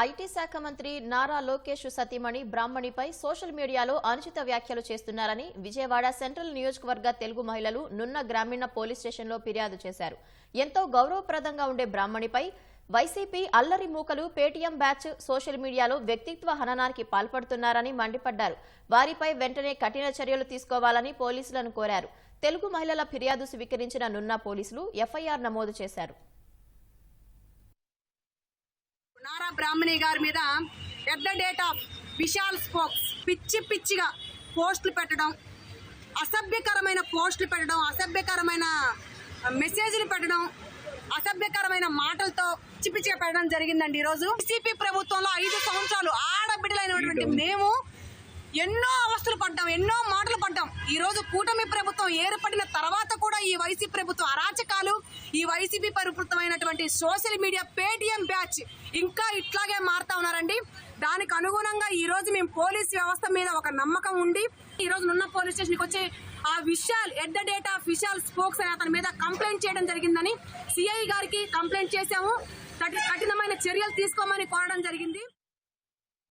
IT శాఖ మంత్రి నారా లోకేష్ సతీమణి బ్రాహ్మణిపై సోషల్ మీడియాలో అనుచిత వ్యాఖ్యలు చేస్తున్నారని విజయవాడ సెంట్రల్ నియోజకవర్గ తెలుగు మహిళలు నున్న గ్రామీణ పోలీస్ స్టేషన్లో ఫిర్యాదు చేశారు. ఎంతో గౌరవప్రదంగా ఉండే బ్రాహ్మణిపై వైసీపీ అల్లరి మూకలు పేటీఎం బ్యాచ్ సోషల్ మీడియాలో వ్యక్తిత్వ హననానికి పాల్పడుతున్నారని మండిపడ్డారు. వారిపై వెంటనే కఠిన చర్యలు తీసుకోవాలని పోలీసులను కోరారు. తెలుగు మహిళల ఫిర్యాదు స్వీకరించిన నున్న పోలీసులు ఎఫ్ఐఆర్ నమోదు చేశారు. నారా బ్రాహ్మణి గారి మీద at the date of Vishal spokes పిచ్చి పిచ్చిగా పోస్టులు పెట్టడం అసభ్యకరమైన పోస్టులు పెట్టడం అసభ్యకరమైన మెసేజ్లు పెట్టడం అసభ్యకరమైన మాటలతో పిచ్చి పిచ్చిగా పెట్టడం జరిగిందండి ఈరోజు. సిపి ప్రభుత్వంలో ఐదు సంవత్సరాలు ఆడబిడ్డలైనటువంటి మేము ఎన్నో అవస్థలు పడ్డాం ఎన్నో మాటలు పడ్డాం. ఈ రోజు కూటమి ప్రభుత్వం ఏర్పడిన తర్వాత కూడా ఈ వైసీపీ ప్రభుత్వం అరాచకాలు ఈ వైసీపీ పరిపృతమైనటువంటి సోషల్ మీడియా పేటిఎం బ్యాచ్ ఇంకా ఇట్లాగే మారుతా ఉన్నారండి. దానికి అనుగుణంగా ఈ రోజు మేము పోలీస్ వ్యవస్థ మీద ఒక నమ్మకం ఉండి ఈ రోజు నున్న పోలీస్ స్టేషన్కి వచ్చి ఆ Vishal at the date of Vishal spokes అనే అతని మీద కంప్లైంట్ చేయడం జరిగిందని సిఐ గారికి కంప్లైంట్ చేశాము. కఠినమైన చర్యలు తీసుకోమని కోరడం జరిగింది.